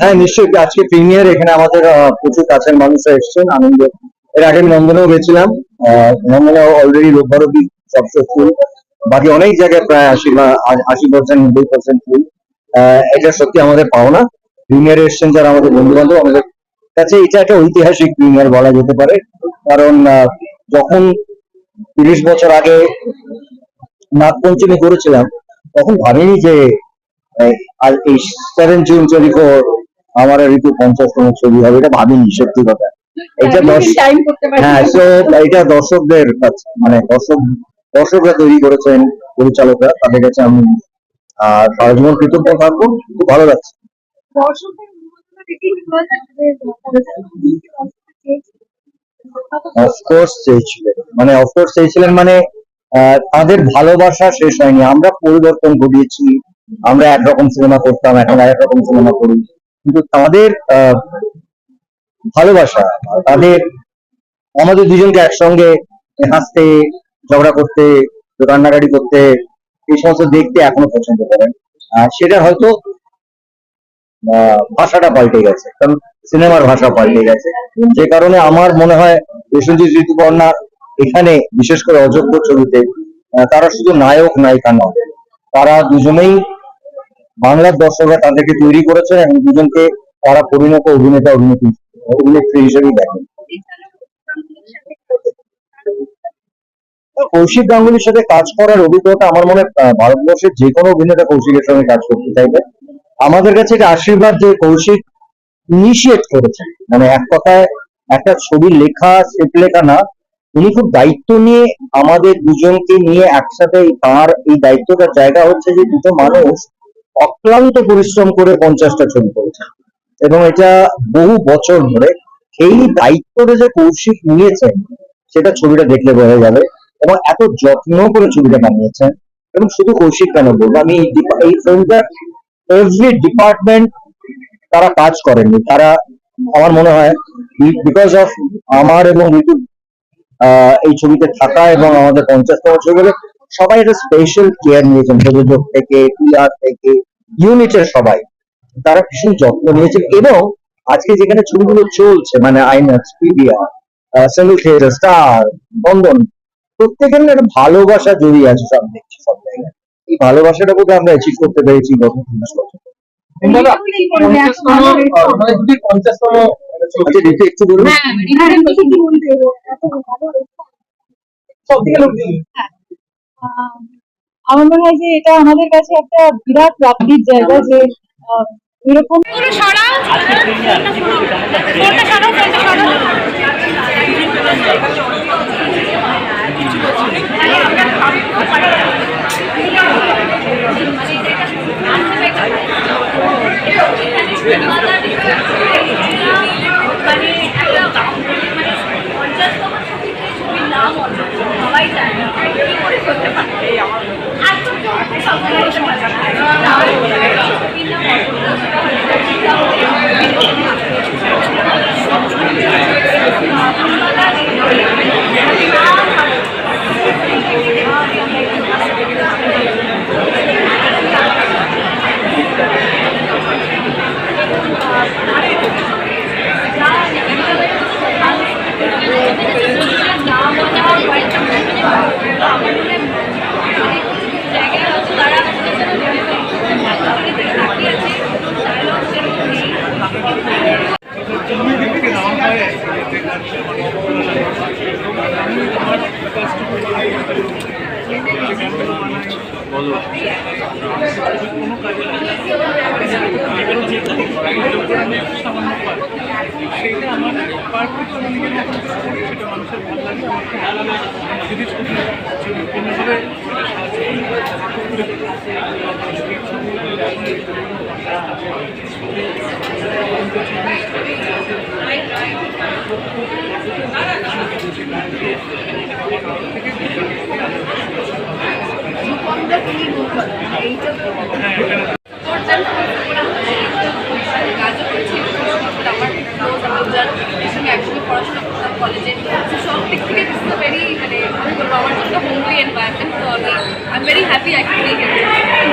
হ্যাঁ নিশ্চয়ই। আজকে প্রিমিয়ার এখানে আমাদের প্রচুর কাছের মানুষরা এসেছেন, আনন্দ। এর আগে নন্দনেও গেছিলাম। নন্দনে অলরেডি রোববার অব্দি সব ফুল বাকি অনেক জায়গায় প্রায় আশি বা আশি পার্সেন্ট নব্বই পার্সেন্ট ফুল এটা সত্যি আমাদের পাওনা। প্রিমিয়ার এসেছেন যারা আমাদের বন্ধু বান্ধব আমাদের কাছে এটা একটা ঐতিহাসিক প্রিমিয়ার বলা যেতে পারে। কারণ যখন তিরিশ বছর আগে নাগপঞ্চমী করেছিলাম তখন ভাবিনি যে আর এই সেভেন জুন ফোর আমার ঋতু পঞ্চাশতম ছবি হবে এটা ভাবিনি সত্যি কথা। এটা করতে পারি। হ্যাঁ তো এটা দর্শকদের কাছে মানে দর্শক দর্শকরা তৈরি করেছেন পরিচালকরা তাদের কাছে আমি আর সারা জীবন কৃতজ্ঞ থাকব খুব ভালো লাগছে। অফকোর্স চেয়েছিলেন। মানে অফকোর্স চেয়েছিলেন মানে তাদের ভালোবাসা শেষ হয়নি। আমরা পরিবর্তন ঘটিয়েছি। আমরা একরকম সিনেমা করতাম, এখন আরেক রকম সিনেমা করি। কিন্তু তাদের ভালোবাসা, তাদের আমাদের দুজনকে একসঙ্গে হাসতে, ঝগড়া করতে কান্নাকাটি করতে, এই সমস্ত দেখতে এখনও পছন্দ করেন। আর সেটা হয়তো ভাষাটা পাল্টে গেছে, কারণ সিনেমার ভাষা পাল্টে গেছে। যে কারণে আমার মনে হয় প্রসেনজিৎ ঋতুপর্ণা এখানে বিশেষ করে অযোগ্য ছবিতে তারা শুধু নায়ক, নায়িকা নয়, তারা দুজনেই বাংলার দর্শকরা তাদেরকে তৈরি করেছেন এবং দুজনকে তারা পরিণত অভিনেতা, অভিনেত্রী অভিনেত্রী হিসেবেই দেখেন। কৌশিক গাঙ্গুলির সাথে কাজ করার অভিজ্ঞতা আমার মনে হয় ভারতবর্ষের যে কোনো অভিনেতা কৌশিকের সঙ্গে কাজ করতে চাইবে। আমাদের কাছে এটা আশীর্বাদ যে কৌশিক ইনিশিয়েট করেছেন মানে এক কথায় একটা ছবি লেখা স্ক্রিপ্ট লেখা না, উনি খুব দায়িত্ব নিয়ে আমাদের দুজনকে নিয়ে একসাথে তার এই দায়িত্বটার জায়গা হচ্ছে যে দুটো মানুষ অক্লান্ত পরিশ্রম করে পঞ্চাশটা ছবি করেছে। এবং এটা বহু বছর ধরে এই দায়িত্বটা যে কৌশিক নিয়েছেন সেটা ছবিটা দেখলে বোঝা যাবে এবং এত যত্ন করে ছবিটা বানিয়েছেন। এবং শুধু কৌশিক কেন বলব, আমি এই ফিল্মটা এভরি ডিপার্টমেন্ট তারা কাজ করেননি। তারা, আমার মনে হয় বিকজ অফ আমার এবং ঋতু এই ছবিতে থাকা এবং আমাদের পঞ্চাশতম ছবি বলে সবাই একটা স্পেশাল কেয়ার নিয়েছেন। প্রযোজক থেকে পিআর থেকে ইউনিটের সবাই। তারা ভীষণ যত্ন নিয়েছেন এবং আজকে যেখানে ছবিগুলো চলছে মানে INOX PVR Central theatre Star বন্ধন, প্রত্যেকের একটা ভালোবাসা জড়িয়ে আছে সব দেখছি সব জায়গায়। এই ভালোবাসাটা বোধহয় আমরা অ্যাচিভ করতে পেরেছি গত তিরিশ বছর। মানে আচ্ছা একটু বলুন। হ্যাঁ হ্যাঁ। আহ, আমার মনে হয় যে এটা আমাদের কাছে একটা বিরাট প্রাপ্তির জায়গা যে আহ, এরকম পুরো সরাও ফোনটা সরাও ফোনটা সরাও মানে একটা মানে পঞ্চাশতম ছবিতে ছবির নাম অর্জন করতে সবাই চায় না কি করে করতে পারে আর তো সবাই সময় ছবির নাম অর্জন সেটা আমার পারফেক্ট সেটা মানুষের ভালো লাগে যদি ছবি ছবি কোনোভাবে সাহায্য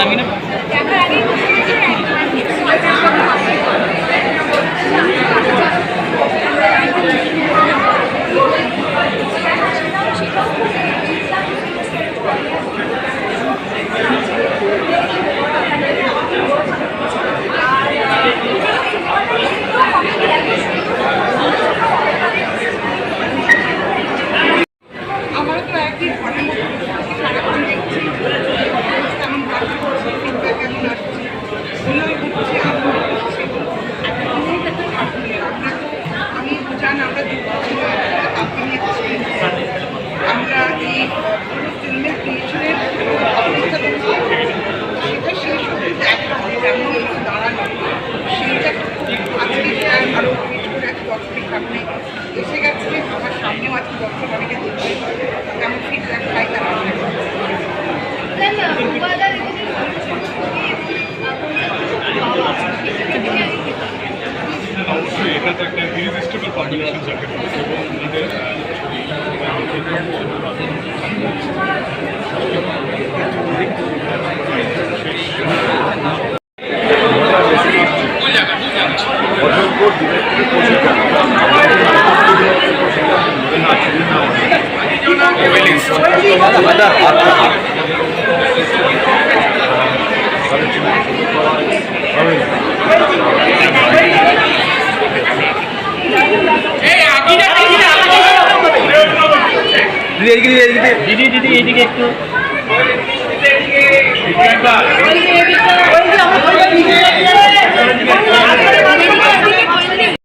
নামই না দিদি দিদি এইদিকে একটু